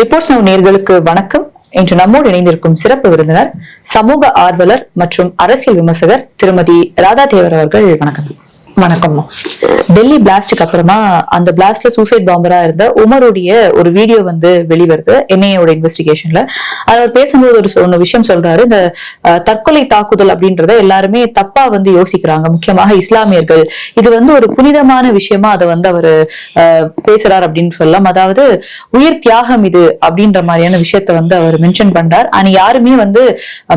Reports now நேர்களுக்கு வணக்கம். இன்று நம்மோடு இணைந்திருக்கும் சிறப்பு விருந்தினர் சமூக ஆர்வலர் மற்றும் அரசியல் விமர்சகர் திருமதி ராதா தேவர் அவர்கள். வணக்கம். வணக்கம். டெல்லி பிளாஸ்டுக்கு அப்புறமா அந்த பிளாஸ்ட்ல சூசைட் பாம்பரா இருந்த உமருடைய ஒரு வீடியோ வந்து வெளிவருது என்ஐயோட இன்வெஸ்டிகேஷன்ல அவர் பேசும்போது ஒரு விஷயம் சொல்றாரு இந்த தற்கொலை தாக்குதல் அப்படின்றத எல்லாருமே தப்பா வந்து யோசிக்கிறாங்க முக்கியமாக இஸ்லாமியர்கள். இது வந்து ஒரு புனிதமான விஷயமா அதை வந்து அவர் பேசுறார் அப்படின்னு சொல்லலாம். அதாவது உயிர் தியாகம் இது அப்படின்ற மாதிரியான விஷயத்த வந்து அவர் மென்ஷன் பண்றார். ஆனா யாருமே வந்து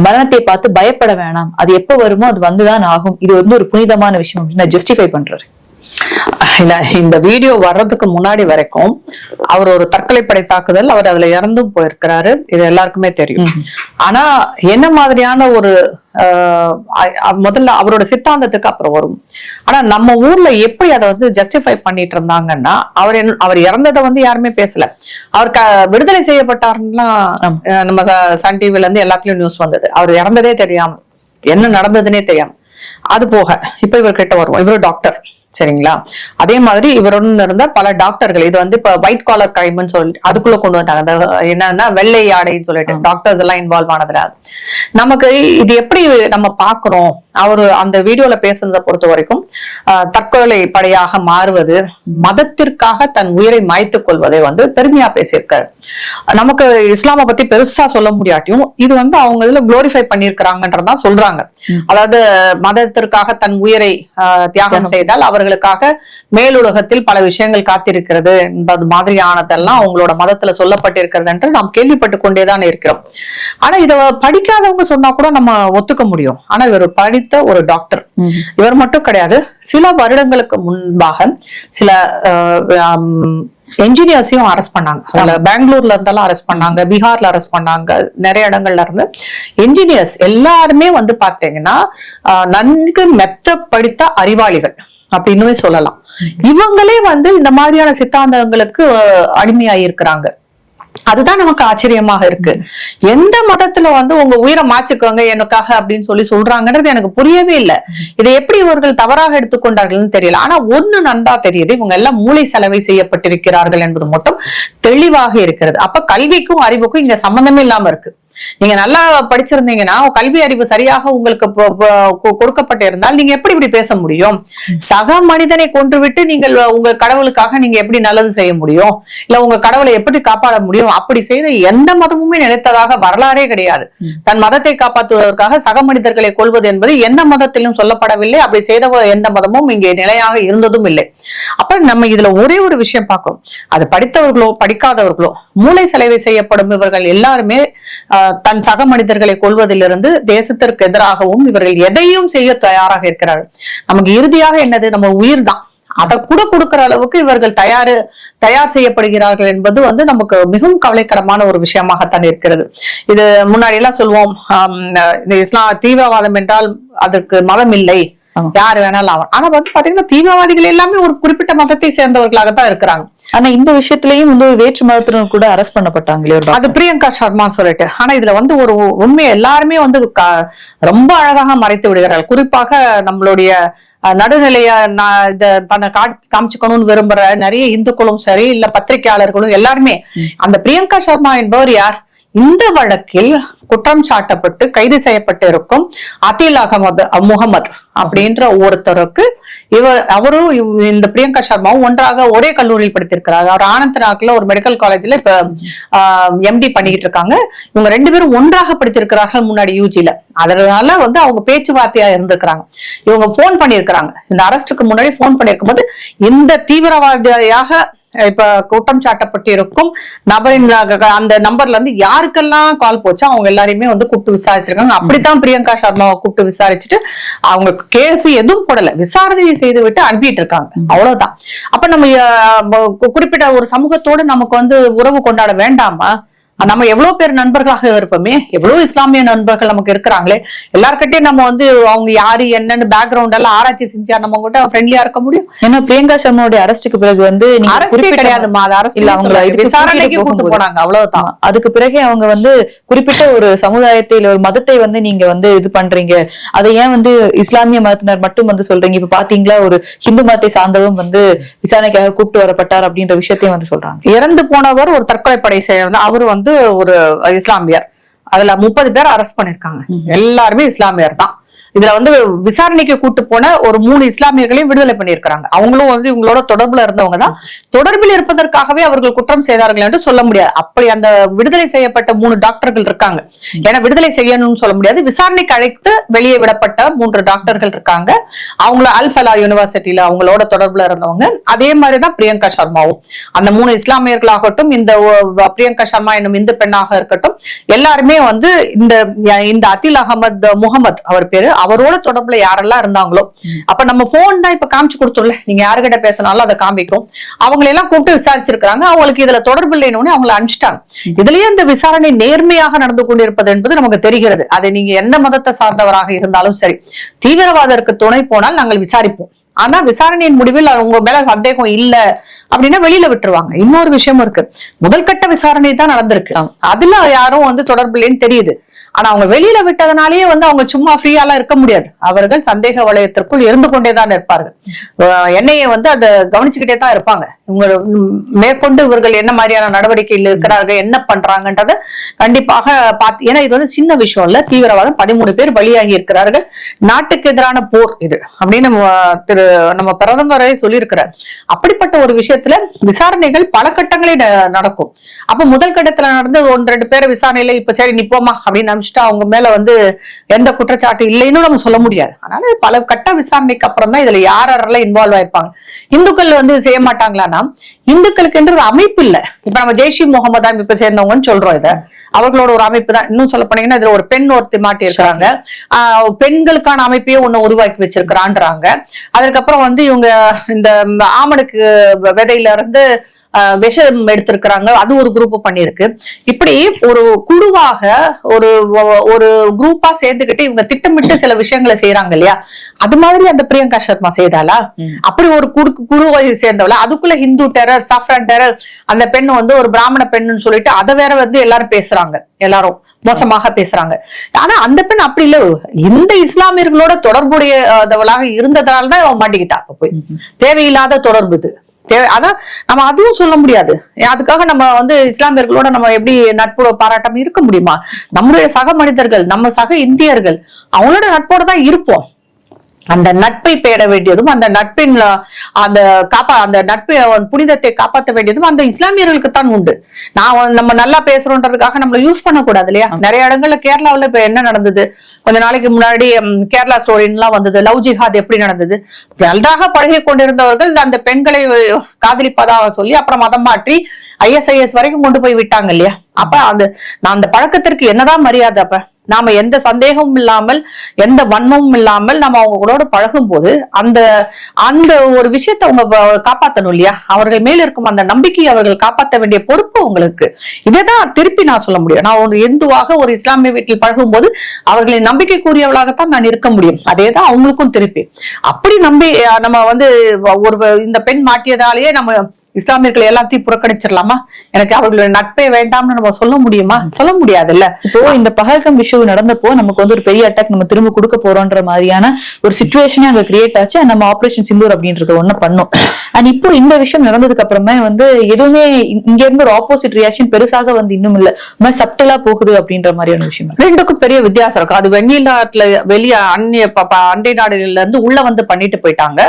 மரணத்தை பார்த்து பயப்பட வேணாம். அது எப்ப வருமோ அது வந்துதான் ஆகும். இது வந்து ஒரு புனிதமான விஷயம் அப்படின்னு ஜஸ்டிஃபை பண்றாரு. இந்த வீடியோ வர்றதுக்கு முன்னாடி வரைக்கும் அவர் ஒரு தற்கொலைப்படை தாக்குதல் அவர் அதுல இறந்தும் போயிருக்கிறாரு. இது எல்லாருக்குமே தெரியும். ஆனா என்ன மாதிரியான ஒரு முதல்ல அவரோட சித்தாந்தத்துக்கு அப்புறம் வரும். ஆனா நம்ம ஊர்ல எப்படி அதை வந்து ஜஸ்டிஃபை பண்ணிட்டு இருந்தாங்கன்னா அவர் அவர் இறந்ததை வந்து யாருமே பேசல. அவர் விடுதலை செய்யப்பட்டாருன்னா நம்ம சன் டிவில இருந்து எல்லாத்துலயும் நியூஸ் வந்தது. அவர் இறந்ததே தெரியாம என்ன நடந்ததுன்னே தெரியாம. அது போக இப்ப இவர் கிட்ட வருவோம். இவர் டாக்டர் சரிங்களா? அதே மாதிரி இவருடன் இருந்த பல டாக்டர்கள் இது வந்து இப்ப ஒயிட் காலர் கிரைம்னு சொல்லி அதுக்குள்ள கொண்டு வந்தாங்க. அந்த என்னன்னா வெள்ளை ஆடைன்னு சொல்லிட்டு டாக்டர்ஸ் எல்லாம் இன்வால்வ் ஆனதுல நமக்கு இது எப்படி நம்ம பாக்குறோம் அவரு அந்த வீடியோல பேசுனதை பொறுத்த வரைக்கும் தற்கொலை படையாக மாறுவது மதத்திற்காக தன் உயிரை மாய்த்துக் கொள்வதை வந்து பெருமையா பேசியிருக்காரு. நமக்கு இஸ்லாமை பத்தி பெருசா சொல்ல முடியாட்டியும் இது வந்து அவங்க இதுல குளோரிஃபை பண்ணியிருக்கிறாங்கன்றதான் சொல்றாங்க. அதாவது மதத்திற்காக தன் உயிரை ஆஹ், தியாகம் செய்தால் அவர்களுக்காக மேலுலகத்தில் பல விஷயங்கள் காத்திருக்கிறது என்பது மாதிரியானதெல்லாம் அவங்களோட மதத்துல சொல்லப்பட்டிருக்கிறது என்று நாம் கேள்விப்பட்டு கொண்டேதான் இருக்கிறோம். ஆனா இத படிக்காதவங்க சொன்னா கூட நம்ம ஒத்துக்க முடியும். ஆனா இவர் படித்த ஒரு டாக்டர் இவர் மட்டும் கிடையாது சில வருடங்களுக்கு முன்பாக சில என்ஜினியர்ஸையும் அரெஸ்ட் பண்ணாங்க. அதுல பெங்களூர்ல இருந்தெல்லாம் அரெஸ்ட் பண்ணாங்க பீகார்ல அரெஸ்ட் பண்ணாங்க நிறைய இடங்கள்ல இருந்து. என்ஜினியர்ஸ் எல்லாருமே வந்து பாத்தீங்கன்னா நன்கு மெத்த படித்த அறிவாளிகள் அப்படின்னுமே சொல்லலாம். இவங்களே வந்து இந்த மாதிரியான சித்தாந்தங்களுக்கு அடிமையாயிருக்கிறாங்க. அதுதான் நமக்கு ஆச்சரியமாக இருக்கு. எந்த மதத்துல வந்து உங்க உயிரை மாச்சுக்கோங்க எனக்காக அப்படின்னு சொல்லி சொல்றாங்கன்றது எனக்கு புரியவே இல்லை. இதை எப்படி இவர்கள் தவறாக எடுத்துக்கொண்டார்கள்னு தெரியல. ஆனா ஒண்ணு நன்றா தெரியுது. இவங்க எல்லாம் மூளை செலவை செய்யப்பட்டிருக்கிறார்கள் என்பது மட்டும் தெளிவாக இருக்கிறது. அப்ப கல்விக்கும் அறிவுக்கும் இங்க சம்பந்தமே இல்லாம இருக்கு. நீங்க நல்லா படிச்சிருந்தீங்கன்னா கல்வி அறிவு சரியாக உங்களுக்கு கொடுக்கப்பட்டு இருந்தால் நீங்க எப்படி இப்படி பேச முடியும்? சக மனிதனை கொன்றுவிட்டு நீங்கள் உங்க கடவுளுக்காக நீங்க எப்படி நல்லது செய்ய முடியும்? இல்ல உங்க கடவுளை எப்படி காப்பாற்ற முடியும்? அப்படி செய்த எந்த மதமுமே நினைத்ததாக வரலாறே கிடையாது. தன் மதத்தை காப்பாற்றுவதற்காக சக மனிதர்களை கொள்வது என்பது எந்த மதத்திலும் சொல்லப்படவில்லை. அப்படி செய்த எந்த மதமும் இங்கே நிலையாக இருந்ததும் இல்லை. அப்ப நம்ம இதுல ஒரே ஒரு விஷயம் பார்க்கிறோம் அது படித்தவர்களோ படிக்காதவர்களோ மூளை செலவை செய்யப்படும் இவர்கள் எல்லாருமே ஆஹ், தன் சக மனிதர்களை கொள்வதிலிருந்து தேசத்திற்கு எதிராகவும் இவர்கள் எதையும் செய்ய தயாராக இருக்கிறார்கள் நமக்கு இறுதியாக என்னது? நம்ம உயிர் தான் அதை கூட கொடுக்கிற அளவுக்கு இவர்கள் தயாரு தயார் செய்யப்படுகிறார்கள் என்பது வந்து நமக்கு மிகவும் கவலைக்கிடமான ஒரு விஷயமாகத்தான் இருக்கிறது. இது முன்னாடி எல்லாம் சொல்லுவோம் இந்த இஸ்லாம் தீவிரவாதம் என்றால் அதற்கு மதம் இல்லை. யார் வேணாலும் ஆகும் ஆனா வந்து பாத்தீங்கன்னா தீவிரவாதிகள் எல்லாமே ஒரு குறிப்பிட்ட மதத்தை சேர்ந்தவர்களாகத்தான் இருக்கிறாங்க. ஆனா இந்த விஷயத்திலயும் வந்து ஒரு வேற்று மதத்தினர் கூட அரெஸ்ட் பண்ணப்பட்டாங்களே அது பிரியங்கா சர்மா சொல்லிட்டு. ஆனா இதுல வந்து ஒரு உண்மை எல்லாருமே வந்து ரொம்ப அழகாக மறைத்து விடுகிறார்கள். குறிப்பாக நம்மளுடைய நடுநிலைய தன்னை காமிச்சுக்கணும்னு விரும்புற நிறைய இந்துக்களும் சரி இல்ல பத்திரிகையாளர்களும் எல்லாருமே அந்த பிரியங்கா சர்மா என்பவர் யார்? இந்த வழக்கில் குற்றம் சாட்டப்பட்டு கைது செய்யப்பட்டு இருக்கும் அதில் அகமது அஹ், முகமது அப்படின்ற ஒருத்தருக்கு இவர் அவரும் இந்த பிரியங்கா சர்மாவும் ஒன்றாக ஒரே கல்லூரியில் படித்திருக்கிறார். அவர் ஆனந்த் நாக்ல ஒரு மெடிக்கல் காலேஜ்ல இப்ப எம்டி பண்ணிக்கிட்டு இருக்காங்க. இவங்க ரெண்டு பேரும் ஒன்றாக படித்திருக்கிறார்கள் முன்னாடி யூஜில அதனால வந்து அவங்க பேச்சுவார்த்தையா இருந்திருக்கிறாங்க. இவங்க போன் பண்ணியிருக்கிறாங்க. இந்த அரஸ்டுக்கு முன்னாடி போன் பண்ணியிருக்கும் போது இந்த தீவிரவாதியாக இப்ப குற்றம் சாட்டப்பட்டிருக்கும் நபரின் அந்த நம்பர்ல இருந்து யாருக்கெல்லாம் கால் போச்சோ அவங்க எல்லாரையுமே வந்து கூப்பிட்டு விசாரிச்சிருக்காங்க. அப்படித்தான் பிரியங்கா சர்மாவை கூப்பிட்டு விசாரிச்சுட்டு அவங்க கேஸ் எதுவும் போடல. விசாரணை செய்து விட்டு அனுப்பிட்டு இருக்காங்க. அவ்வளவுதான். அப்ப நம்ம குறிப்பிட்ட ஒரு சமூகத்தோடு நமக்கு வந்து உறவு கொண்டாட வேண்டாமா? நம்ம எவ்வளவு பேர் நண்பர்களாக இருப்போமே எவ்வளவு இஸ்லாமிய நண்பர்கள் நமக்கு இருக்கிறாங்களே எல்லார்கிட்டயும் நம்ம வந்து அவங்க யாரு என்னன்னு பேக்ரவுண்ட் எல்லாம் ஆராய்ச்சி செஞ்சா நம்ம கூட ஃப்ரெண்ட்லியா இருக்க முடியும். ஏன்னா பிரியங்கா சர்மாவுடைய அரெஸ்டுக்கு பிறகு வந்து அரசே கிடையாதுமா அது அரசு இல்ல, இதுக்கு விசாரணைக்கு கூட்டு. போனாங்க அவ்வளவுதான். அதுக்கு பிறகே அவங்க வந்து குறிப்பிட்ட ஒரு சமுதாயத்தை இல்ல ஒரு மதத்தை வந்து நீங்க வந்து இது பண்றீங்க. அதை ஏன் வந்து இஸ்லாமிய மதத்தினர் மட்டும் வந்து சொல்றீங்க? இப்ப பாத்தீங்களா ஒரு ஹிந்து மதத்தை சார்ந்தவரும் வந்து விசாரணைக்காக கூப்பிட்டு வரப்பட்டார் அப்படின்ற விஷயத்தையும் வந்து சொல்றாங்க. இறந்து போனவர் ஒரு தற்கொலை படை சேர்ந்த அவர் வந்து ஒரு இஸ்லாமியர். அதுல முப்பது பேர் அரெஸ்ட் பண்ணிருக்காங்க. எல்லாருமே இஸ்லாமியர் தான். இதுல வந்து விசாரணைக்கு கூட்டு போன ஒரு மூணு இஸ்லாமியர்களையும் விடுதலை பண்ணியிருக்கிறாங்க. அவங்களும் வந்து இவங்களோட தொடர்புல இருந்தவங்க தான். தொடர்பில் இருப்பதற்காகவே அவர்கள் குற்றம் செய்தார்கள் என்று சொல்ல முடியாது. அப்படி அந்த விடுதலை செய்யப்பட்ட மூணு டாக்டர்கள் இருக்காங்க. ஏன்னா விடுதலை செய்யணும்னு சொல்ல முடியாது. விசாரணைக்கு அழைத்து வெளியே விடப்பட்ட மூன்று டாக்டர்கள் இருக்காங்க. அவங்கள அல்ஃபலா யூனிவர்சிட்டியில அவங்களோட தொடர்புல இருந்தவங்க. அதே மாதிரிதான் பிரியங்கா சர்மாவும். அந்த மூணு இஸ்லாமியர்களாகட்டும் இந்த பிரியங்கா சர்மா என்னும் இந்து பெண்ணாக இருக்கட்டும் எல்லாருமே வந்து இந்த இந்த அத்தில் அகமது முகமது அவர் பேர் அவரோட தொடர்புல யாரெல்லாம் இருந்தாங்களோ. அப்ப நம்ம போன் தான் இப்ப காமிச்சு கொடுத்துருல நீங்க யாருகிட்ட பேசினாலும் அதை காமிக்கும் அவங்களெல்லாம் கூப்பிட்டு விசாரிச்சிருக்காங்க அவங்களுக்கு இதுல தொடர்பு இல்லைன்னு அவங்களை அனுப்பிச்சிட்டாங்க. இதுலயே இந்த விசாரணை நேர்மையாக நடந்து கொண்டிருப்பது என்பது நமக்கு தெரிகிறது. அதை நீங்க எந்த மதத்தை சார்ந்தவராக இருந்தாலும் சரி. தீவிரவாதருக்கு துணை போனால் நாங்கள் விசாரிப்போம். ஆனா விசாரணையின் முடிவில் உங்க மேல சந்தேகம் இல்ல அப்படின்னா வெளியில விட்டுருவாங்க. இன்னொரு விஷயமும் இருக்கு. முதல் கட்ட விசாரணை தான் நடந்திருக்கு. அதுல யாரும் வந்து தொடர்பு இல்லைன்னு தெரியுது. ஆனா அவங்க வெளியில விட்டதுனாலேயே வந்து அவங்க சும்மா ஃப்ரீயாலாம் இருக்க முடியாது. அவர்கள் சந்தேக வளையத்திற்குள் இருந்து கொண்டேதான் இருப்பார்கள் என்னைய வந்து அதை கவனிச்சுக்கிட்டே தான் இருப்பாங்க. இவங்க மேற்கொண்டு இவர்கள் என்ன மாதிரியான நடவடிக்கையில் இருக்கிறார்கள் என்ன பண்றாங்கன்றத கண்டிப்பாக பார்த்து ஏன்னா இது வந்து சின்ன விஷயம் இல்ல தீவிரவாதம் பதிமூணு பேர் பலியாகி இருக்கிறார்கள். நாட்டுக்கு எதிரான போர் இது அப்படின்னு நம்ம, திரு நம்ம பிரதமரே சொல்லியிருக்கிறார். அப்படிப்பட்ட ஒரு விஷயத்துல விசாரணைகள் பல கட்டங்களே ந- நடக்கும். அப்ப முதல் கட்டத்துல நடந்து ஒன்று ரெண்டு பேரை விசாரணையில இப்ப சரி நிப்போமா அப்படின்னு அனுப்பிச்சுட்டா அவங்க மேல வந்து எந்த குற்றச்சாட்டு இல்லைன்னு நம்ம சொல்ல முடியாது. அதனால பல கட்ட விசாரணைக்கு அப்புறம் தான் இதுல யார் யாரெல்லாம் இன்வால்வ் ஆயிருப்பாங்க. இந்துக்கள் வந்து செய்ய மாட்டாங்களான்னா இந்துக்களுக்கு என்று ஒரு அமைப்பு இல்லை. இப்ப நம்ம ஜெய்ஷி முகமது அமைப்பு சேர்ந்தவங்கன்னு சொல்றோம் இத. அவர்களோட ஒரு அமைப்பு தான் இன்னும் சொல்ல போனீங்கன்னா இதுல ஒரு பெண் ஒருத்தி மாட்டி இருக்கிறாங்க. ஆஹ் பெண்களுக்கான அமைப்பையே ஒண்ணு உருவாக்கி வச்சிருக்கிறான்றாங்க. அதுக்கப்புறம் வந்து இவங்க இந்த ஆமணுக்கு விதையில இருந்து விஷம் எடுத்திருக்கிறாங்க. அது ஒரு குரூப் பண்ணிருக்கு இப்படி ஒரு குழுவாக ஒரு ஒரு குரூப்பா சேர்ந்துகிட்டு இவங்க திட்டமிட்டு சில விஷயங்களை செய்யறாங்க இல்லையா? அது மாதிரி அந்த பிரியங்கா சர்மா செய்தாளா? அப்படி ஒரு குடு குழுவை சேர்ந்தவள? அதுக்குள்ள ஹிந்து டெரர் சாஃப்ரான் டெரர் அந்த பெண் வந்து ஒரு பிராமண பெண்ணுன்னு சொல்லிட்டு அதை வேற வந்து எல்லாரும் பேசுறாங்க. எல்லாரும் மோசமாக பேசுறாங்க. ஆனா அந்த பெண் அப்படி இல்ல. இந்த இஸ்லாமியர்களோட தொடர்புடைய அதவளாக இருந்ததால தான் அவன் மாட்டிக்கிட்டா. போய் தேவையில்லாத தொடர்பு இது. தேவை. அதான் நம்ம அதுவும் சொல்ல முடியாது. அதுக்காக நம்ம வந்து இஸ்லாமியர்களோட நம்ம எப்படி நட்பு பாராட்டம் இருக்க முடியுமா? நம்முடைய சக மனிதர்கள் நம்ம சக இந்தியர்கள் அவங்களோட நட்போட தான் இருப்போம். அந்த நட்பை பேட வேண்டியதும் அந்த நட்பின் அந்த காப்பா அந்த நட்பை புனிதத்தை காப்பாற்ற வேண்டியதும் அந்த இஸ்லாமியர்களுக்கு தான் உண்டு. நான் நம்ம நல்லா பேசுறோன்றதுக்காக நம்மள யூஸ் பண்ணக்கூடாது இல்லையா? நிறைய இடங்கள்ல கேரளாவுல இப்ப என்ன நடந்தது? கொஞ்ச நாளைக்கு முன்னாடி கேரளா ஸ்டோரின்லாம் வந்தது லவ் ஜிஹாத் எப்படி நடந்தது? நன்றாக பழகி கொண்டிருந்தவர்கள் அந்த பெண்களை காதலிப்பதாக சொல்லி அப்புறம் மதம் மாற்றி ஐஎஸ்ஐஎஸ் வரைக்கும் கொண்டு போய் விட்டாங்க இல்லையா? அப்ப அந்த நான் அந்த பழக்கத்திற்கு என்னதான் மரியாதை அப்ப? நாம எந்த சந்தேகமும் இல்லாமல் எந்த வன்மமும் இல்லாமல் நம்ம அவங்க கூட பழகும் போது அந்த அந்த ஒரு விஷயத்தை அவங்க காப்பாத்தணும் இல்லையா? அவர்கள் மேல இருக்கும் அந்த நம்பிக்கையை அவர்கள் காப்பாற்ற வேண்டிய பொறுப்பு உங்களுக்கு. இதைதான் திருப்பி நான் சொல்ல முடியும். நான் ஒரு இந்துவாக ஒரு இஸ்லாமிய வீட்டில் பழகும் போது அவர்களின் நம்பிக்கைக்குரியவளாகத்தான் நான் இருக்க முடியும். அதேதான் அவங்களுக்கும் திருப்பி. அப்படி நம்பி நம்ம வந்து ஒரு இந்த பெண் மாட்டியதாலேயே நம்ம இஸ்லாமியர்களை எல்லாத்தையும் புறக்கணிச்சிடலாமா? எனக்கு அவர்களுடைய நட்பே வேண்டாம்னு நம்ம சொல்ல முடியுமா? சொல்ல முடியாதுல்ல. இப்போ இந்த பகல்கம் விஷயம் நடந்தப்போ நமக்கு வந்து ஒரு பெரிய அட்டாக் நம்ம திரும்ப கொடுக்க போறோம்ன்ற மாதிரியான ஒரு சுச்சுவேஷனே அங்க கிரியேட் ஆச்சு. நம்ம ஆபரேஷன் சிந்தூர் அப்படின்றது ஒண்ணு பண்ணோம். அண்ட் இப்போ இந்த விஷயம் நடந்ததுக்கு அப்புறமே வந்து எதுவுமே இங்க இருந்து ஒரு ஆப்போசிட் ரியாக்ஷன் பெருசாக வந்து இன்னும் இல்ல. சப்டலா போகுது அப்படின்ற மாதிரியான விஷயம் ரெண்டுக்கும் பெரிய வித்தியாசம் இருக்கும். அது வெளிநாட்டுல வெளிய அந்நிய அண்டை நாடுகள்ல இருந்து உள்ள வந்து பண்ணிட்டு போயிட்டாங்க.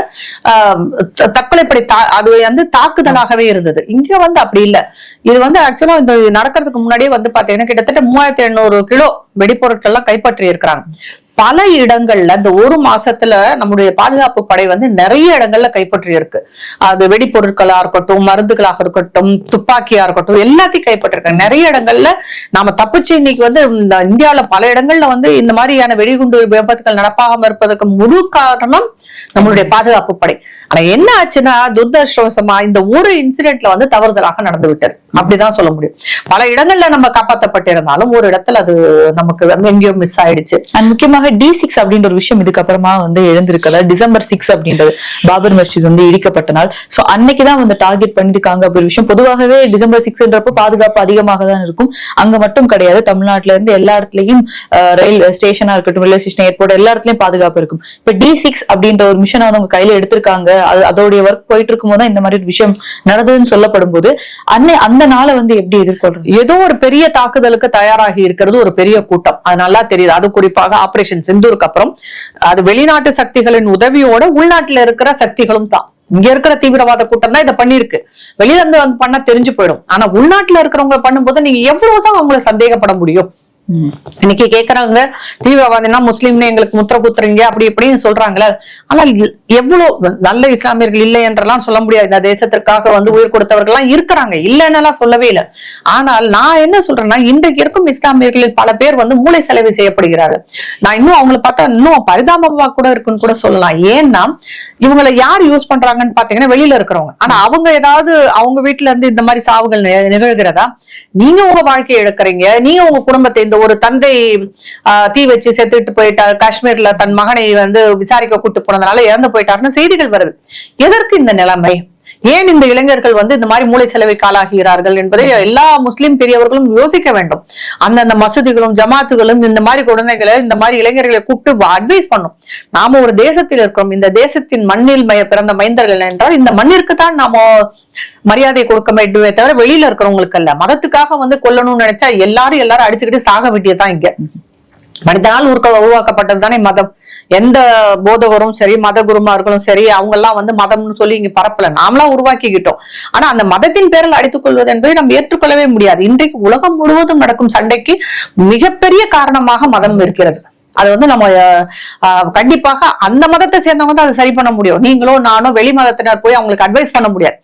ஆஹ் தற்கொலைப்படை தா- அது வந்து தாக்குதலாகவே இருந்தது. இங்க வந்து அப்படி இல்ல. இது வந்து ஆக்சுவலா இந்த நடக்கிறதுக்கு முன்னாடியே வந்து பாத்தீங்கன்னா கிட்டத்தட்ட மூவாயிரத்தி எண்ணூறு கிலோ வெடிப்பொருட்கள் எல்லாம் கைப்பற்றி இருக்கிறாங்க. பல இடங்கள்ல இந்த ஒரு மாசத்துல நம்முடைய பாதுகாப்பு படை வந்து நிறைய இடங்கள்ல கைப்பற்றி இருக்கு. அது வெடிப்பொருட்களா இருக்கட்டும் மருந்துகளாக இருக்கட்டும் துப்பாக்கியா இருக்கட்டும் எல்லாத்தையும் கைப்பற்றிருக்காங்க. நிறைய இடங்கள்ல நாம தப்பிச்சு இன்னைக்கு வந்து இந்த இந்தியாவுல பல இடங்கள்ல வந்து இந்த மாதிரியான வெடிகுண்டு விபத்துகள் நடப்பாம இருப்பதற்கு முழு காரணம் நம்மளுடைய பாதுகாப்பு படை. ஆனா என்ன ஆச்சுன்னா துர்தர்ஷவசமா இந்த ஒரு இன்சிடென்ட்ல வந்து தவறுதலாக நடந்து விட்டது அப்படிதான் சொல்ல முடியும். பல இடங்கள்ல நம்ம காப்பாற்றப்பட்டிருந்தாலும் ஒரு இடத்துல அது நமக்கு எங்கேயோ மிஸ் ஆயிடுச்சு. அண்ட் முக்கியமாக டி சிக்ஸ் அப்படின்ற ஒரு விஷயம் இதுக்கப்புறமா வந்து எழுந்திருக்கு டிசம்பர் சிக்ஸ் அப்படின்றது பாபர் மஸ்ஜித் வந்து இடிக்கப்பட்ட நாள் ஸோ அன்னைக்குதான் வந்து டார்கெட் பண்ணிருக்காங்க அப்படி விஷயம். பொதுவாகவே டிசம்பர் சிக்ஸ்ன்றப்போ பாதுகாப்பு அதிகமாக தான் இருக்கும். அங்க மட்டும் கிடையாது. தமிழ்நாட்டுல இருந்து எல்லா இடத்துலயும் ரயில் ஸ்டேஷனா இருக்கட்டும் ரயில்வே ஸ்டேஷன் ஏர்போர்ட் எல்லா இடத்துலயும் பாதுகாப்பு இருக்கும். இப்ப டி சிக்ஸ் அப்படின்ற ஒரு மிஷன் அவங்க கையில எடுத்திருக்காங்க. அதோடைய ஒர்க் போயிட்டு இருக்கும் போது இந்த மாதிரி ஒரு விஷயம் நடந்ததுன்னு சொல்லப்படும் போது அன்னை அந்த நாளை வந்து எப்படி எதிர்கொள்றது? ஏதோ ஒரு பெரிய தாக்குதலுக்கு தயாராகி இருக்கிறது ஒரு பெரிய கூட்டம். அது நல்லா தெரியுது. அது குறிப்பாக ஆபரேஷன் சிந்தூருக்கு அப்புறம். அது வெளிநாட்டு சக்திகளின் உதவியோட உள்நாட்டுல இருக்கிற சக்திகளும் தான். இங்க இருக்கிற தீவிரவாத கூட்டம் தான் இதை பண்ணிருக்கு வெளியில இருந்து வந்து பண்ண தெரிஞ்சு போயிடும். ஆனா உள்நாட்டுல இருக்கிறவங்க பண்ணும்போது நீங்க எவ்வளவுதான் அவங்கள சந்தேகப்பட முடியும். இன்னைக்கு கேக்குறாங்க தீவிரவாதினா முஸ்லீம்னு எங்களுக்கு முத்திர குத்துறீங்க அப்படி இப்படின்னு சொல்றாங்களே. ஆனால் எவ்வளவு நல்ல இஸ்லாமியர்கள் இல்லை என்றெல்லாம் சொல்ல முடியாது. இந்த தேசத்திற்காக வந்து உயிர் கொடுத்தவர்கள் எல்லாம் இருக்கிறாங்க. இல்லைன்னெல்லாம் சொல்லவே இல்லை. ஆனால் நான் என்ன சொல்றேன்னா இன்றைக்கு இருக்கும் இஸ்லாமியர்களில் பல பேர் வந்து மூளை செலவு செய்யப்படுகிறார்கள். நான் இன்னும் அவங்கள பார்த்தா இன்னும் பரிதாபமா கூட இருக்குன்னு கூட சொல்லலாம். ஏன்னா இவங்களை யார் யூஸ் பண்றாங்கன்னு பாத்தீங்கன்னா வெளியில இருக்கிறவங்க. ஆனா அவங்க ஏதாவது அவங்க வீட்டுல இருந்து இந்த மாதிரி சாவுகள் நி- நிகழ்கிறதா? நீங்க உங்க வாழ்க்கையை எடுக்கிறீங்க நீங்க உங்க குடும்பத்தை இந்த ஒரு தந்தை ஆஹ், தீ வச்சு செத்துட்டு போயிட்டார். காஷ்மீர்ல தன் மகனை வந்து விசாரிக்க கூட்டு போனதுனால இறந்து போயிட்டாருன்னு செய்திகள் வருது. எதற்கு இந்த நிலைமை? ஏன் இந்த இளைஞர்கள் வந்து இந்த மாதிரி மூளை செலவை காலாகிறார்கள் என்பதை எல்லா முஸ்லிம் பெரியவர்களும் யோசிக்க வேண்டும். அந்தந்த மசூதிகளும் ஜமாத்துகளும் இந்த மாதிரி குழந்தைகளை இந்த மாதிரி இளைஞர்களை கூப்பிட்டு அட்வைஸ் பண்ணும். நாம ஒரு தேசத்தில் இருக்கிறோம். இந்த தேசத்தின் மண்ணில் மய- பிறந்த மைந்தர்கள் என்றால் இந்த மண்ணிற்கு தான் நாம மரியாதை கொடுக்க வேண்டுமே தவிர வெளியில இருக்கிறவங்களுக்கு அல்ல மதத்துக்காக வந்து கொல்லணும்னு நினைச்சா எல்லாரும் எல்லாரும் அடிச்சுக்கிட்டு சாக வேண்டியதுதான் இங்க. மனிதனால் உருக்க உருவாக்கப்பட்டது தானே மதம். எந்த போதகரும் சரி மத குருமார்களும் சரி அவங்க எல்லாம் வந்து மதம்னு சொல்லி இங்க பரப்பல. நாமளா உருவாக்கிக்கிட்டோம். ஆனா அந்த மதத்தின் பேரில் அடித்துக் கொள்வது என்பதை நம்ம ஏற்றுக்கொள்ளவே முடியாது. இன்றைக்கு உலகம் முழுவதும் நடக்கும் சண்டைக்கு மிகப்பெரிய காரணமாக மதம் இருக்கிறது. அது வந்து நம்ம கண்டிப்பாக அந்த மதத்தை சேர்ந்தவங்க தான் அதை சரி பண்ண முடியும். நீங்களோ நானோ வெளி மதத்தினர் போய் அவங்களுக்கு அட்வைஸ் பண்ண முடியாது.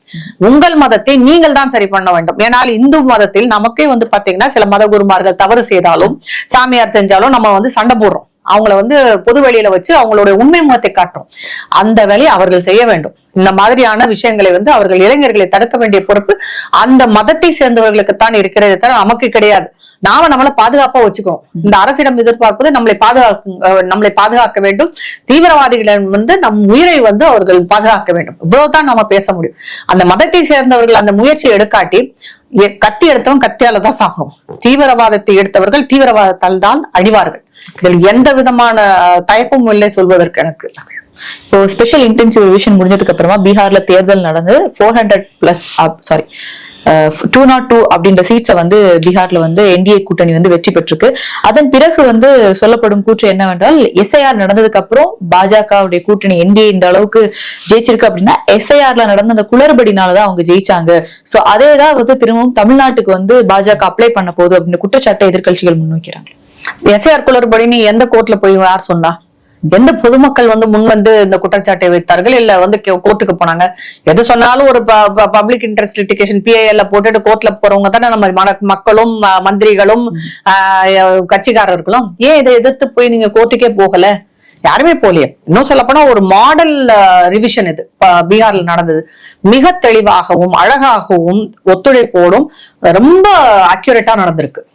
உங்கள் மதத்தை நீங்கள் தான் சரி பண்ண வேண்டும். ஏனால் இந்து மதத்தில் நமக்கே வந்து பாத்தீங்கன்னா சில மத குருமார்கள் தவறு செய்தாலும் சாமியார் செஞ்சாலும் நம்ம வந்து சண்டை போடுறோம். அவங்கள வந்து பொது வெளியில வச்சு அவங்களுடைய உண்மை முகத்தை காட்டுறோம். அந்த வேலையை அவர்கள் செய்ய வேண்டும். இந்த மாதிரியான விஷயங்களை வந்து அவர்கள் இளைஞர்களை தடுக்க வேண்டிய பொறுப்பு அந்த மதத்தை சேர்ந்தவர்களுக்கு தான் இருக்கிறதே தவிர நமக்கு கிடையாது. நாம நம்மளை பாதுகாப்பா வச்சுக்கணும். இந்த அரசிடம் எதிர்பார்ப்பது நம்மளை பாதுகாக்க நம்மளை பாதுகாக்க வேண்டும். தீவிரவாதிகளிடம் வந்து நம் உயிரை வந்து அவர்கள் பாதுகாக்க வேண்டும். இவ்வளவுதான் நாம பேச முடியும். அந்த மதத்தை சேர்ந்தவர்கள் அந்த முயற்சியை எடுக்காட்டி கத்தி எடுத்தவன் கத்தியால தான் சாகணும். தீவிரவாதத்தை எடுத்தவர்கள் தீவிரவாதத்தால் தான் அழிவார்கள். இதில் எந்த விதமான தயக்கமும் இல்லை சொல்வதற்கு எனக்கு. இப்போ ஸ்பெஷல் இன்டென்சிவ் ரிவிஷன் முடிஞ்சதுக்கு அப்புறமா பீகார்ல தேர்தல் நடந்து four hundred plus sorry two nought two அப்படின்ற சீட்ஸை வந்து பீகார்ல வந்து என்டிஏ கூட்டணி வந்து வெற்றி பெற்றிருக்கு. அதன் பிறகு வந்து சொல்லப்படும் கூற்று என்னவென்றால் எஸ்ஐஆர் நடந்ததுக்கு அப்புறம் பாஜகவுடைய கூட்டணி என்டிஏ இந்த அளவுக்கு ஜெயிச்சிருக்கு அப்படின்னா எஸ்ஐஆர்ல நடந்த அந்த குளறுபடினாலதான் அவங்க ஜெயிச்சாங்க. சோ அதே தான் வந்து திரும்பவும் தமிழ்நாட்டுக்கு வந்து பாஜக அப்ளை பண்ண போகுது அப்படின்னு குற்றச்சாட்டை எதிர்க்கட்சிகள் முன்வைக்கிறாங்க. எஸ்ஐஆர் குளறுபடி நீ எந்த கோர்ட்ல போய் யார் சொன்னா? எந்த பொதுமக்கள் வந்து முன் வந்து இந்த குற்றச்சாட்டை வைத்தார்கள்? இல்ல வந்து கோர்ட்டுக்கு போனாங்க? எது சொன்னாலும் ஒரு பப்ளிக் இன்ட்ரெஸ்ட் லிட்டிகேஷன் பிஐஎல்ல போட்டுட்டு கோர்ட்ல போறவங்க தானே நம்ம மன- மக்களும் மந்திரிகளும் ஆஹ், கட்சிக்காரர்களும். ஏன் இதை எதிர்த்து போய் நீங்க கோர்ட்டுக்கே போகல? யாருமே போலியே இன்னும் சொல்ல போனா ஒரு மாடல் ரிவிஷன் இது. பீகார்ல நடந்தது. மிக தெளிவாகவும் அழகாகவும் ஒத்துழைப்போடும் ரொம்ப அக்யூரேட்டா நடந்திருக்கு.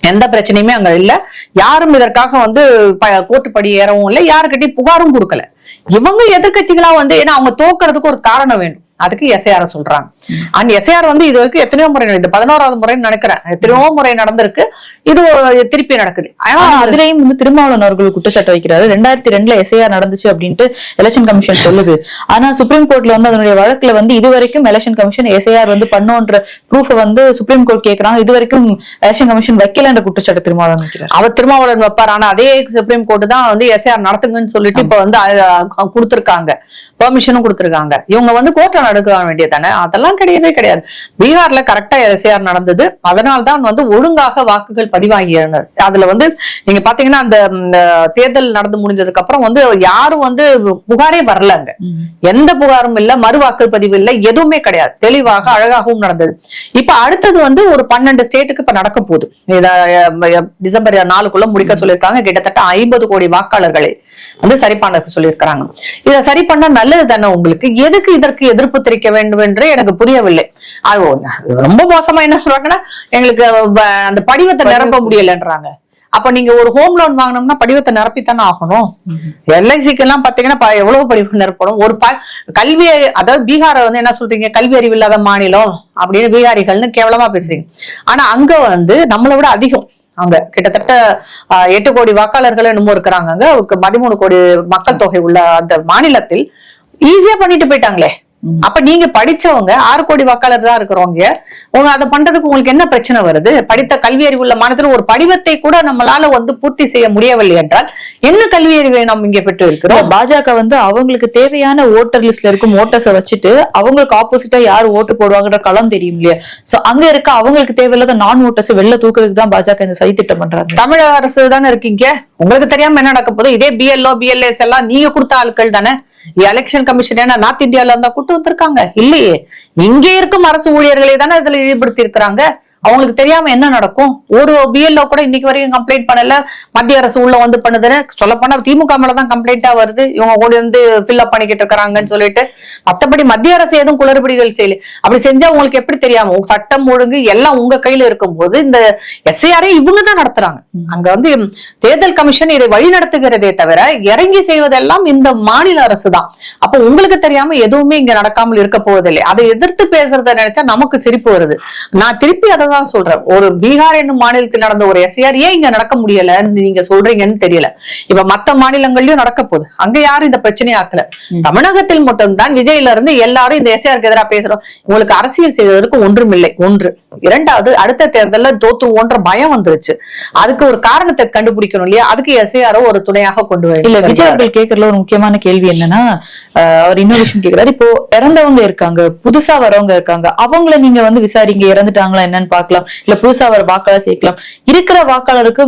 எந்த பிரச்சனையுமே அங்க இல்ல. யாரும் இதற்காக வந்து ப- கோர்ட்டு படி ஏறவும் இல்லை. யாருக்கிட்டையும் புகாரும் கொடுக்கல. இவங்க எதிர்க்கட்சிகளா வந்து ஏன்னா அவங்க தோக்குறதுக்கு ஒரு காரணம் வேணும். அதுக்கு எஸ்ஐஆர் சொல்றாங்க. அண்ட் எஸ்ஐஆர் வந்து இது வரைக்கும் எத்தனையோ முறை. இது பதினோராவது முறைன்னு நினைக்கிறேன். எத்தனையோ முறை நடந்திருக்கு. இது திருப்பி நடக்குது. ஆனா அதுலயும் வந்து திருமாவளவன் அவர்கள் குற்றச்சாட்டு வைக்கிறாரு. ரெண்டாயிரத்தி ரெண்டுல எஸ்ஐஆர் நடந்துச்சு அப்படின்ட்டு எலெக்ஷன் கமிஷன் சொல்லுது. ஆனா சுப்ரீம் கோர்ட்ல வந்து அதனுடைய வழக்குல வந்து இது வரைக்கும் எலெக்ஷன் கமிஷன் எஸ்ஐஆர் வந்து பண்ணோன்ற ப்ரூஃப் வந்து சுப்ரீம் கோர்ட் கேக்குறாங்க. இது வரைக்கும் எலெக்ஷன் கமிஷன் வைக்கலன்ற குற்றச்சாட்டு திருமாவளவன் வைக்கிறார். அவர் திருமாவளவன் வைப்பார். ஆனா அதே சுப்ரீம் கோர்ட் தான் வந்து எஸ்ஐஆர் நடத்துங்கன்னு சொல்லிட்டு இப்ப வந்து கொடுத்திருக்காங்க. பெர்மிஷனும் கொடுத்திருக்காங்க. இவங்க வந்து கோர்ட்ல நடக்க வேண்டியதானே அதெல்லாம் கிடையவே கிடையாது. பீகார்ல கரெக்டா எஸ்ஐஆர் நடந்தது. அதனால்தான் வந்து ஒழுங்காக வாக்குகள் பதிவாகின அதுல வந்து நீங்க பாத்தீங்கன்னா அந்த தேர்தல் நடந்து முடிஞ்சதுக்கு அப்புறம் வந்து யாரும் வந்து புகாரே வரல அங்க எந்த புகாரும் இல்ல மறு வாக்குப்பதிவு இல்ல எதுவுமே கிடையாது. தெளிவாக அழகாகவும் நடந்தது. இப்ப அடுத்தது வந்து ஒரு பன்னெண்டு ஸ்டேட்டுக்கு இப்ப நடக்க போகுது. டிசம்பர் நாலுக்குள்ள முடிக்க சொல்லியிருக்காங்க. கிட்டத்தட்ட ஐம்பது கோடி வாக்காளர்களை வந்து சரி பண்ண சொல்லியிருக்காங்க இத சரி பண்ணா நல்லது தானே உங்களுக்கு? எதுக்கு இதற்கு எதிர்ப்பு நெருப்பு திரிக்க வேண்டும் என்று எனக்கு புரியவில்லை. அது ரொம்ப மோசமா என்ன சொல்றாங்கன்னா எங்களுக்கு அந்த படிவத்தை நிரப்ப முடியலன்றாங்க. அப்ப நீங்க ஒரு ஹோம் லோன் வாங்கினோம்னா படிவத்தை நிரப்பித்தானே ஆகணும். எல்ஐசிக்கு எல்லாம் பாத்தீங்கன்னா எவ்வளவு படிவம் நிரப்பணும்? ஒரு ப கல்வி அதாவது பீகாரை வந்து என்ன சொல்றீங்க? கல்வி அறிவு இல்லாத மாநிலம் அப்படின்னு பீகாரிகள்னு கேவலமா பேசுறீங்க. ஆனா அங்க வந்து நம்மளை விட அதிகம். அங்க கிட்டத்தட்ட எட்டு கோடி வாக்காளர்கள் என்னமோ இருக்கிறாங்க அங்க. பதிமூணு கோடி மக்கள் தொகை உள்ள அந்த மாநிலத்தில் ஈஸியா பண்ணிட்டு போயிட்டாங்களே. அப்ப நீங்க படிச்சவங்க ஆறு கோடி வாக்காளர் தான் இருக்கிறவங்க உங்க அதை பண்றதுக்கு உங்களுக்கு என்ன பிரச்சனை வருது? படித்த கல்வி அறிவு உள்ள மாநிலத்தில் ஒரு படிவத்தை கூட நம்மளால வந்து பூர்த்தி செய்ய முடியவில்லை என்றால் என்ன கல்வி அறிவை நாம் இங்கே பெற்று இருக்கிறோம்? பாஜக வந்து அவங்களுக்கு தேவையான ஓட்டர் லிஸ்ட்ல இருக்கும் ஓட்டர்ஸ வச்சுட்டு அவங்களுக்கு ஆப்போசிட்டா யார் ஓட்டு போடுவாங்கன்ற களம் தெரியும் இல்லையா? சோ அங்க இருக்க அவங்களுக்கு தேவையில்லாத நான் ஓட்டர்ஸ் வெளில தூக்குறதுக்கு தான் பாஜக இந்த சதி திட்டம் பண்றாங்க. தமிழக அரசு தானே இருக்கீங்க? உங்களுக்கு தெரியாம என்ன நடக்க போகுது? இதே பிஎல்ஓ பிஎல்ஏஸ் எல்லாம் நீங்க கொடுத்த ஆட்கள் தானே? எலெக்ஷன் கமிஷன் ஏன்னா நார்த் இந்தியால இருந்தா கூட்டு வந்திருக்காங்க. இல்லையே. இங்கே இருக்கும் அரசு ஊழியர்களை தானே இதுல ஈடுபடுத்தி இருக்கிறாங்க அவங்களுக்கு தெரியாம என்ன நடக்கும்? ஒரு பிஎல்ஓ கூட இன்னைக்கு வரைக்கும் கம்ப்ளைண்ட் பண்ணல. மத்திய அரசு உள்ள வந்து பண்ணுதுன்னு சொல்ல போனா திமுக மேலதான் கம்ப்ளைண்டா வருது. இவங்க கூட வந்து ஃபில்அப் பண்ணிக்கிட்டு இருக்கிறாங்கன்னு சொல்லிட்டு. மத்தபடி மத்திய அரசு எதுவும் குளறுபடிகள் செய்யல. அப்படி செஞ்சா உங்களுக்கு எப்படி தெரியாம? சட்டம் ஒழுங்கு எல்லாம் உங்க கையில இருக்கும்போது இந்த எஸ்ஐஆரே இவங்க தான் நடத்துறாங்க. அங்க வந்து தேர்தல் கமிஷன் இதை வழி நடத்துகிறதே தவிர இறங்கி செய்வதெல்லாம் இந்த மாநில அரசு தான் அப்ப உங்களுக்கு தெரியாம எதுவுமே இங்க நடக்காமல் இருக்க போவதில்லை. அதை எதிர்த்து பேசுறத நினைச்சா நமக்கு சிரிப்பு வருது. நான் திருப்பி அதை தான் சொல்றேன். ஒரு பீகார் என்னும் மாநிலத்தில் நடந்த ஒரு எஸ்ஐஆர் ஏன் இங்க நடக்க முடியலன்னு நீங்க சொல்றீங்கன்னு தெரியல. இப்ப மத்த மாநிலங்கள்லயும் நடக்க போகுது. அங்க யாரும் இந்த பிரச்சனையை ஆக்கல. தமிழகத்தில் மட்டும்தான் விஜயில இருந்து எல்லாரும் இந்த எஸ்ஐஆருக்கு எதிராக பேசுறோம். உங்களுக்கு அரசியல் செய்வதற்கு ஒன்றுமில்லை ஒன்று. இரண்டாவது அடுத்த தேர்தல்ல தோத்துருவோன்ற பயம் வந்துருச்சு. அதுக்கு ஒரு காரணத்தை கண்டுபிடிக்கணும் இல்லையா? அதுக்கு எஸ்ஐஆர் ஒரு துணையாக கொண்டு வர இல்ல விஜய் அவர்கள் கேக்குறதுல ஒரு முக்கியமான கேள்வி என்னன்னா அவர் இன்னொரு விஷயம் கேக்குறாரு. இப்போ இறந்தவங்க இருக்காங்க புதுசா வரவங்க இருக்காங்க. அவங்கள நீங்க வந்து விசாரிங்க இறந்துட்டாங்களா என்னன்னு பார்க்கலாம். இல்ல புதுசா வர வாக்காளர் சேர்க்கலாம். இருக்கிற வாக்காளருக்கு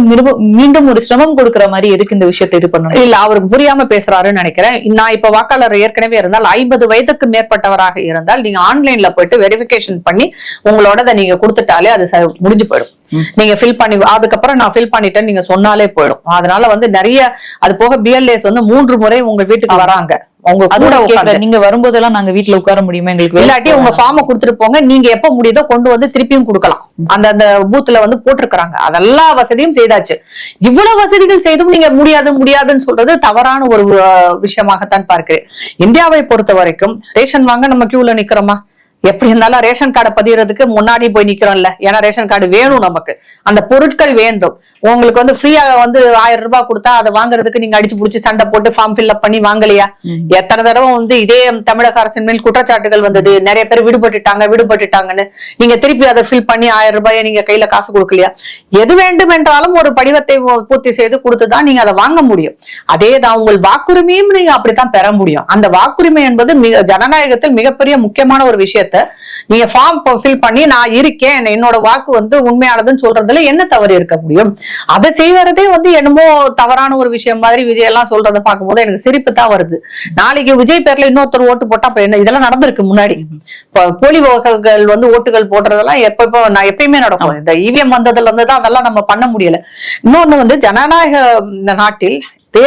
மீண்டும் ஒரு சிரமம் கொடுக்கிற மாதிரி எதுக்கு இந்த விஷயத்தை இது பண்ணணும்? இல்ல அவருக்கு புரியாம பேசுறாருன்னு நினைக்கிறேன். நான் இப்ப வாக்காளர் ஏற்கனவே இருந்தால் ஐம்பது வயதுக்கு மேற்பட்டவராக இருந்தால் நீங்க ஆன்லைன்ல போயிட்டு வெரிஃபிகேஷன் பண்ணி உங்களோட நீங்க கொடுத்துட்டாலே அது முடிஞ்சு போயிடும். நீங்க ஃபில் பண்ணி அதுக்கப்புறம் நான் ஃபில் பண்ணிட்டேன்னு நீங்க சொன்னாலே போயிடும். அதனால வந்து நிறைய அது போக பிஎல்ஏஸ் வந்து மூன்று முறை உங்க வீட்டுக்கு வராங்க. உங்க கூட. கேக்குறேன். நீங்க வரும்போதெல்லாம் நாங்க வீட்ல உட்கார முடியுமா எங்களுக்கு இல்லாட்டி உங்க ஃபார்மை கொடுத்துட்டு போங்க. நீங்க எப்ப முடியுதோ கொண்டு வந்து திருப்பியும் கொடுக்கலாம். அந்த அந்த பூத்துல வந்து போட்டிருக்கிறாங்க. அதெல்லா வசதியும் செய்தாச்சு. இவ்வளவு வசதிகள் செய்தும் நீங்க முடியாது முடியாதுன்னு சொல்றது தவறான ஒரு விஷயமாகத்தான் பார்க்கிறேன். இந்தியாவை பொறுத்த வரைக்கும் ரேஷன் வாங்க நம்ம கியூல நிக்கிறோமா? எப்படி இருந்தாலும் ரேஷன் கார்டை பதியறதுக்கு முன்னாடி போய் நிக்கிறோம்ல. ஏன்னா ரேஷன் கார்டு வேணும் நமக்கு. அந்த பொருட்கள் வேண்டும். உங்களுக்கு வந்து ஃப்ரீயா வந்து ஆயிரம் ரூபாய் கொடுத்தா அதை வாங்குறதுக்கு நீங்க அடிச்சு புடிச்சு சண்டை போட்டு ஃபார்ம் ஃபில்அப் பண்ணி வாங்கலையா? எத்தனை தடவை வந்து இதே தமிழக அரசின் மேல் குற்றச்சாட்டுகள் வந்தது. நிறைய பேர் விடுபட்டுட்டாங்க விடுபட்டுட்டாங்கன்னு. நீங்க திருப்பி அதை ஃபில் பண்ணி ஆயிரம் ரூபாயை நீங்க கையில காசு கொடுக்கலையா? எது வேண்டும் என்றாலும் ஒரு படிவத்தை பூர்த்தி செய்து கொடுத்துதான் நீங்க அதை வாங்க முடியும். அதே தான் உங்கள் வாக்குரிமையும் நீங்க அப்படித்தான் பெற முடியும். அந்த வாக்குரிமை என்பது மிக ஜனநாயகத்தில் மிகப்பெரிய முக்கியமான ஒரு விஷயத்த நீங்க ஃபார்ம் ஃபில் பண்ணி நான் இருக்கேன் என்னோட வாக்கு வந்து உண்மையானதுன்னு சொல்றதுல என்ன தவறு இருக்க முடியும்? அதை செய்வதே வந்து என்னமோ தவறான ஒரு விஷயம் மாதிரி விஜய் எல்லாம் சொல்றதை பார்க்கும்போது எனக்கு சிரிப்பு தான் வருது. நாளைக்கு விஜய் பேர்ல இன்னொருத்தர் ஓட்டு போட்டா அப்ப என்ன இதெல்லாம் நடந்திருக்கு முன்னாடி. போலி வாக்குகள் வந்து ஓட்டுகள் போடுறதெல்லாம் எப்ப எப்போ நான் எப்பயுமே நடக்கும். இந்த இவிஎம் வந்ததுல இருந்து தான் அதெல்லாம் நம்ம பண்ண முடியல. இன்னொன்னு வந்து ஜனநாயக நாட்டில்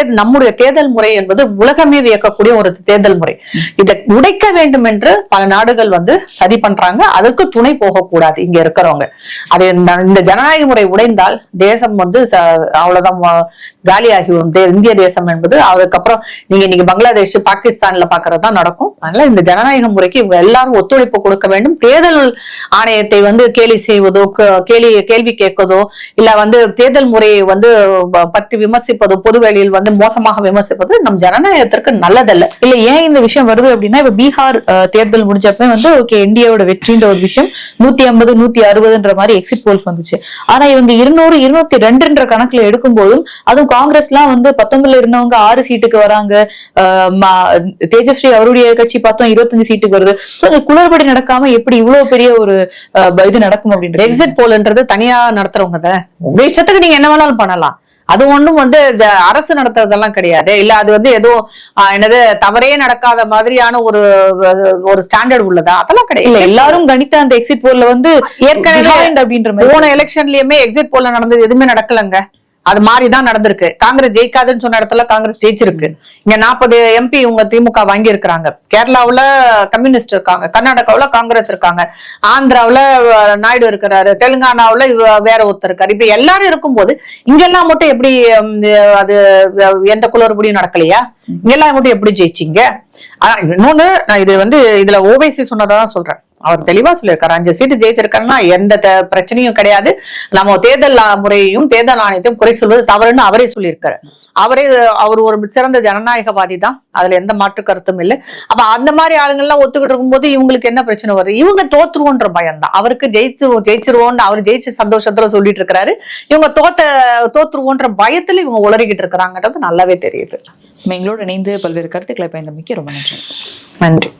நம்முடைய தேர்தல் முறை என்பது உலகமே வியக்கக்கூடிய ஒரு தேர்தல் முறை. இதை உடைக்க வேண்டும் என்று பல நாடுகள் வந்து சதி பண்றாங்க. அதற்கு துணை போகக்கூடாது இங்க இருக்கிறவங்க. அது இந்த- ஜனநாயக முறை உடைந்தால் தேசம் வந்து அவ்வளவுதான் காலியாகிவிடும் இந்திய தேசம் என்பது அதுக்கப்புறம் நீங்க இன்னைக்கு பங்களாதேஷ் பாகிஸ்தான்ல பாக்குறதுதான் நடக்கும். அதனால இந்த ஜனநாயக முறைக்கு இவங்க எல்லாரும் ஒத்துழைப்பு கொடுக்க வேண்டும். தேர்தல் ஆணையத்தை வந்து கேலி செய்வதோ கேலி கேள்வி கேட்கதோ இல்ல வந்து தேர்தல் முறையை வந்து பற்றி விமர்சிப்பதோ பொதுவெளியில் வந்து மோசமாக விமர்சிப்பது நம் ஜனநாயகத்திற்கு நல்லதல்ல. இல்ல ஏன் இந்த விஷயம் வருது அப்படின்னா இப்ப பீகார் தேர்தல் முடிஞ்சப்ப வந்து ஓகே இந்தியாவோட வெற்றின்ற ஒரு விஷயம் நூத்தி ஐம்பது நூத்தி அறுபதுன்ற மாதிரி எக்ஸிட் போல்ஸ் வந்துச்சு. ஆனா இவங்க இருநூறு இருநூத்தி ரெண்டுன்ற கணக்குல எடுக்கும் போதும் அதுவும் காங்கிரஸ் எல்லாம் வந்து பத்தொன்பதுல இருந்தவங்க ஆறு சீட்டுக்கு வராங்க. தேஜஸ்ரீ அவருடைய கட்சி பார்த்தோம் இருபத்தஞ்சு சீட்டுக்கு வருது. சோ இந்த குளறுபடி நடக்காம எப்படி இவ்வளவு பெரிய ஒரு இது நடக்கும் அப்படின்றது? எக்ஸிட் போல்ன்றது தனியா நடத்துறவங்க உங்க இஷ்டத்துக்கு நீங்க என்ன வேணாலும் பண்ணலாம். அது ஒண்ணும் வந்து இந்த அரசு நடத்துறதெல்லாம் கிடையாது. இல்ல அது வந்து எதுவும் என்னது தவறே நடக்காத மாதிரியான ஒரு ஒரு ஸ்டாண்டர்ட் உள்ளதா? அதெல்லாம் கிடையாது. எல்லாரும் கணித்த அந்த எக்ஸிட் போல்ல வந்து ஏற்கனவே அப்படின்ற மாதிரி. போன எலெக்ஷன்லயுமே எக்ஸிட் போல நடந்தது எதுவுமே நடக்கலங்க. அது மாதிரிதான் நடந்திருக்கு. காங்கிரஸ் ஜெயிக்காதுன்னு சொன்ன இடத்துல காங்கிரஸ் ஜெயிச்சிருக்கு. இங்க நாற்பது எம்பி இவங்க திமுக வாங்கி இருக்கிறாங்க கேரளாவுல கம்யூனிஸ்ட் இருக்காங்க. கர்நாடகாவுல காங்கிரஸ் இருக்காங்க. ஆந்திராவுல நாயுடு இருக்கிறாரு. தெலுங்கானாவுல வேற ஒருத்தர் இருக்காரு. இப்ப எல்லாரும் இருக்கும்போது இங்கெல்லாம் மட்டும் எப்படி அது எந்த குளறுபடியும் நடக்கலையா? இங்கெல்லாம் மட்டும் எப்படி ஜெயிச்சீங்க? ஆனா, இன்னொன்னு நான் இது வந்து இதுல ஓவைசி சொன்னதான் சொல்றேன். அவர் தெளிவா சொல்லியிருக்காரு. அஞ்சு சீட்டு ஜெயிச்சிருக்காருன்னா எந்த பிரச்சனையும் கிடையாது. நம்ம தேர்தல் முறையையும் தேர்தல் ஆணையத்தையும் குறை சொல்வது தவறுன்னு அவரே சொல்லியிருக்காரு. அவரே அவர் ஒரு சிறந்த ஜனநாயகவாதி தான் அதுல எந்த மாற்று கருத்தும் இல்லை. அப்ப அந்த மாதிரி ஆளுங்கள்லாம் ஒத்துக்கிட்டு இருக்கும்போது இவங்களுக்கு என்ன பிரச்சனை வருது? இவங்க தோத்துருவோன்ற பயம் தான் அவருக்கு ஜெயிச்சிருவோம் ஜெயிச்சிருவோம்னு அவர் ஜெயிச்ச சந்தோஷத்துல சொல்லிட்டு இருக்காரு இவங்க தோத்த தோத்துருவோன்ற பயத்துல இவங்க உளறிக்கிட்டு இருக்கிறாங்கன்றது நல்லாவே தெரியுது. எங்களோடு இணைந்து பல்வேறு கருத்துக்களை பயந்தமைக்கு ரொம்ப நன்றி. நன்றி.